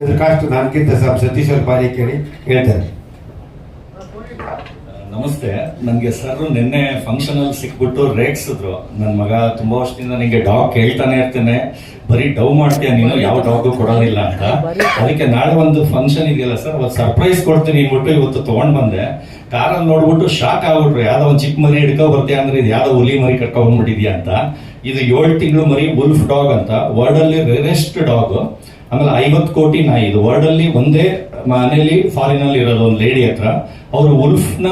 Cost ನನಗಿಂತ ಸ್ವಲ್ಪ ಸತೀಶ್ ಅವ್ರ ಬಾರಿ ಕೇಳಿ ಹೇಳ್ತಾರೆ ನಮಸ್ತೆ. ನನಗೆ ಸರ್ ನಿನ್ನೆ ಫಂಕ್ಷನ್ ಅಲ್ಲಿ ಸಿಕ್ಬಿಟ್ಟು ರೇಟ್ಸಿದ್ರು ನನ್ನ ಮಗ ತುಂಬಾ ವರ್ಷದಿಂದ ನಿಂಗೆ ಡಾಗ್ ಕೇಳ್ತಾನೆ ಇರ್ತೇನೆ. ಬರೀ ಡವ್ ಮಾಡ್ತೀಯ ನೀನು? ಯಾವ ಡಾಗು ಕೊಡೋದಿಲ್ಲ ಅಂತ. ಅದಕ್ಕೆ ನಾಳೆ ಒಂದು ಫಂಕ್ಷನ್ ಇದೆಯಲ್ಲ ಸರ್ ಒಂದು ಸರ್ಪ್ರೈಸ್ ಕೊಡ್ತೀನಿ ಅಂದ್ಬಿಟ್ಟು ಇವತ್ತು ತಗೊಂಡ್ ಬಂದೆ. ಕಾರಲ್ಲಿ ನೋಡ್ಬಿಟ್ಟು ಶಾಕ್ ಆಗ್ಬಿಟ್ರು. ಯಾವ್ದೋ ಒಂದು ಚಿಕ್ಕ ಮರಿ ಹಿಡ್ಕೊ ಬರ್ತೀಯ ಅಂದ್ರೆ ಇದು ಯಾವ್ದೋ ಹುಲಿ ಮರಿ ಕಟ್ಕೊಂಡ್ಬಿಟ್ಟಿದ್ಯಾ ಅಂತ. ಇದು ಏಳು ತಿಂಗಳು ಮರಿ ವುಲ್ಫ್ ಡಾಗ್ ಅಂತ. ವರ್ಲ್ಡ್ ಅಲ್ಲಿ ರೇರೆಸ್ಟ್ ಡಾಗ್ ಆಮೇಲೆ ಐವತ್ತು ಕೋಟಿ ನಾಯಿ ಇದು ವರ್ಲ್ಡ್ ಅಲ್ಲಿ ಒಂದೇ ಮನೆಯಲ್ಲಿ ಫಾರಿನ್ ಅಲ್ಲಿ ಇರೋದು ಒಂದು ಲೇಡಿ ಹತ್ರ, ಅವರು ಉಲ್ಫ್ನ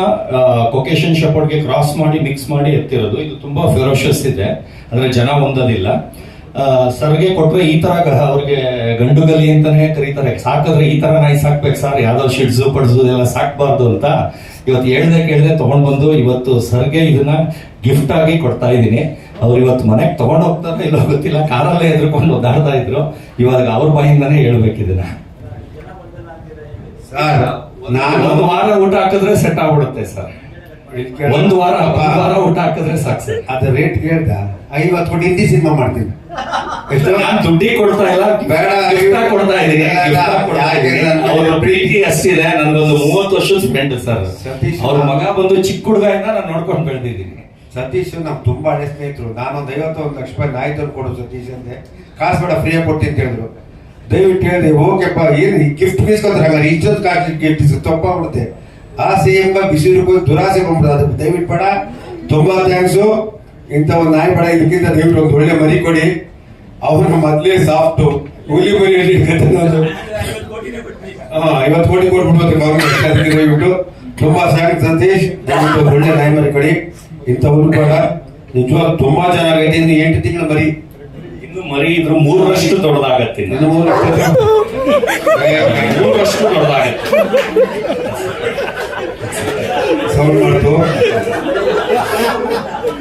ಕೊಕೇಶನ್ಗೆ ಕ್ರಾಸ್ ಮಾಡಿ ಮಿಕ್ಸ್ ಮಾಡಿ ಎತ್ತಿರೋದು. ಇದು ತುಂಬಾ ಫೆರೋಷಿಯಸ್ ಇದೆ. ಅಂದ್ರೆ ಜನ ಹೊಂದೋದಿಲ್ಲ. ಸರ್ಗೆ ಕೊಟ್ರೆ ಈ ತರ ಅವ್ರಿಗೆ ಗಂಡುಗಲಿ ಅಂತಾನೆ ಕರೀತಾರೆ. ಸಾಕಿದ್ರೆ ಈ ತರ ನಾಯಿ ಸಾಕ್ಬೇಕು ಸರ್ ಯಾವ್ದೋ ಶಿಡ್ಸು ಪಡ್ಸು ಎಲ್ಲ ಸಾಕ್ಬಾರ್ದು ಅಂತ ಇವತ್ತು ಹೇಳ್ದೆ ಕೇಳ್ದೆ ತಗೊಂಡ್ ಬಂದು ಇವತ್ತು ಸರ್ಗೆ ಇದನ್ನ ಗಿಫ್ಟ್ ಆಗಿ ಕೊಡ್ತಾ ಇದ್ದೀನಿ. ಅವ್ರು ಇವತ್ತು ಮನೆಗೆ ತಗೊಂಡ್ ಹೋಗ್ತಾರೆ ಇಲ್ಲೋ ಗೊತ್ತಿಲ್ಲ. ಕಾರಲ್ಲೇ ಎದ್ರುಕೊಂಡು ಒದ್ದಾಡ್ತಾ ಇದ್ರು. ಇವಾಗ ಅವ್ರ ಬಾಯಿಂದಾನೇ ಹೇಳ್ಬೇಕು ಇದನ್ನ. ಸರ್ ನಾನು ಒಂದು ವಾರ ಊಟ ಹಾಕಿದ್ರೆ ಸೆಟ್ ಆಗ್ಬಿಡುತ್ತೆ ಸರ್ ಒಂದು ವಾರ ವಾರ ಊಟ ಹಾಕಿದ್ರೆ ಸಾಕು ಸರ್ ಅದ ರೇಟ್ ಕೇಳ್ದ. ಐವತ್ತು ಕೋಟಿ ಹಿಂದಿ ಸಿನಿಮಾ ಮಾಡ್ತೀನಿ. ನಾನ್ ದುಡ್ಡಿ ಕೊಡ್ತಾ ಇಲ್ಲ ಬೇಡ. gift ಕೊಡ್ತಾ ಇದೀನಿ. ಅವ್ರ ಪ್ರೀತಿ ಅಷ್ಟಿದೆ ನನ್ಗೊಂದು ಮೂವತ್ತು ವರ್ಷದ ಫ್ರೆಂಡ್ ಸರ್ ಸತೀಶ್ ಅವ್ರ ಮಗ ಬಂದು ಚಿಕ್ಕ ಹುಡುಗದಿಂದ ನಾನು ನೋಡ್ಕೊಂಡು ಬೆಳೆದಿದ್ದೀನಿ. ಸತೀಶ್ ನಮ್ ತುಂಬಾ ಹಳೆ ಸ್ನೇಹಿತರು. ನಾನೊಂದು ಐವತ್ತೊಂದು ಲಕ್ಷ ರೂಪಾಯಿ ನಾಯಿ ತಂದು ಕೊಡು ಸತೀಶ್ ಅಂದೆ. ಕಾಸು ಬೇಡ ಫ್ರೀಯಾಗಿ ಕೊಡ್ತೀನಿ ಅಂತ ಹೇಳಿದ್ರು. ದಯವಿಟ್ಟು ಹೇಳಿದೆ ಓಕೆಪ್ಪ ಏನು ಗಿಫ್ಟ್ ಬೀಸ್ಕೊಂಡ್ರೆ ಇಷ್ಟೊಂದು ಕಾಸು ಗಿಫ್ಟ್ ತಪ್ಪಾಗ್ಬಿಡುತ್ತೆ ಆಸೆ ಎಂಬ ರೂಪಾಯಿ ದುರಾಸೆ ಬಂದ್ಬಿಡುತ್ತೆ. ಅದು ದಯವಿಟ್ಟು ಬೇಡ. ತುಂಬಾ ಥ್ಯಾಂಕ್ಸು ಇಂಥ ಒಂದು ನಾಯಿ ಬಡ ಇದಕ್ಕಿಂತ ದಯವಿಟ್ಟು ಒಂದು ಒಳ್ಳೆ ಮರಿ ಕೊಡಿ. ಅವ್ರನ್ನ ಮೊದಲೇ ಸಾಫ್ಟು. ಹುಲಿ ಮರಿಯಲ್ಲಿ ಹಾ ಐವತ್ತು ಕೋಟಿ ಕೊಟ್ಬಿಟ್ಟು ಗೌರ್ಮೆಂಟ್ ತುಂಬಾ ಸಾಕು ಸತೀಶ್. ಒಳ್ಳೆ ನಾಯಿ ಮರಿ ಕೊಡಿ. ಇಂಥವ್ರು ಕೂಡ ನಿಜವಾಗ ತುಂಬಾ ಚೆನ್ನಾಗೈತೆ. ಇನ್ನು ಎಂಟು ತಿಂಗಳು ಮರಿ. ಇನ್ನು ಮರಿ ಇದ್ರು ಮೂರರಷ್ಟು ದೊಡ್ಡದಾಗತ್ತೆ. ಇನ್ನು. ಮೂರರಷ್ಟು ದೊಡ್ಡದಾಗತ್ತೆ. ಸೌಂಡ್ ಮಾಡ್ತು.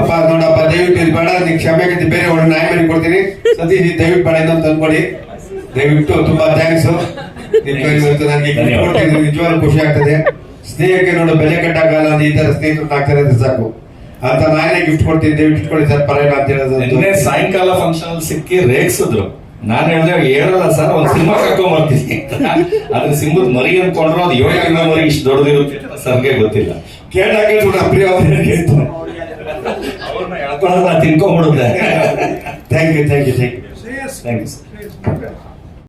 ಅಪ್ಪ ನೋಡಪ್ಪ ದಯವಿಟ್ಟು ಇದು ಬೇಡ ನಿನ್ ಕ್ಷಮೆ ಆಗಿದ್ದು ಬೇರೆ ಒಳ್ಳೆ ನಾಯಿ ಮಾಡಿ ಕೊಡ್ತೀನಿ. ಸತೀಶ್ ನೀನ್ ದಯವಿಟ್ಟು ಬೇಡ ಇನ್ನೊಂದು ತಂದ್ಕೊಡಿ. ದಯವಿಟ್ಟು ತುಂಬಾ ಥ್ಯಾಂಕ್ಸ್ ಇವತ್ತು ನನಗೆ ನಿಜವಾಗ್ಲೂ ಖುಷಿ ಆಗ್ತದೆ. ಸ್ನೇಹಕ್ಕೆ ನೋಡು ಬೆಲೆ ಕಟ್ಟಾಗಲ್ಲ ಅಂತ ಈ ತರ ಸ್ನೇಹಿತರು ಆಗ್ತಾರೆ ಅಂತ ಸಾಕು. ಅಂತ ನಾನೇ ಗಿಫ್ಟ್ ಕೊಡ್ತೀನಿ ದಯವಿಟ್ಟು ಇಟ್ಕೊಳ್ಳಿ ಸರ್ ಪರವಾಗಿಲ್ಲ ಅಂತ ನಿನ್ನೆ ಹೇಳೋದು ಸಾಯಂಕಾಲ ಫಂಕ್ಷನ್ ಅಲ್ಲಿ ಸಿಕ್ಕಿ ರೇಗಿಸಿದ್ರು. ನಾನು ಹೇಳ್ದೆ ಹೇಳಲ್ಲ ಸರ್ ಒಂದು ಸಿಂಹ ಕರ್ಕೊಂಡ್ ಬರ್ತೀನಿ. ಅದ್ರ ಸಿಂಹದ ಮರಿ ಅನ್ಕೊಂಡ್ರು ಅದು ಏಳು ತಿಂಗಳ ಮರಿ ಇಷ್ಟು ದೊಡ್ಡದಿರುತ್ತೆ ಸರ್ಗೆ ಗೊತ್ತಿಲ್ಲ. ಕೇಳಾಗ ಪ್ರಿಯ ఎడతొడగా తినుకోకూడదు thank you thank you thank you thank you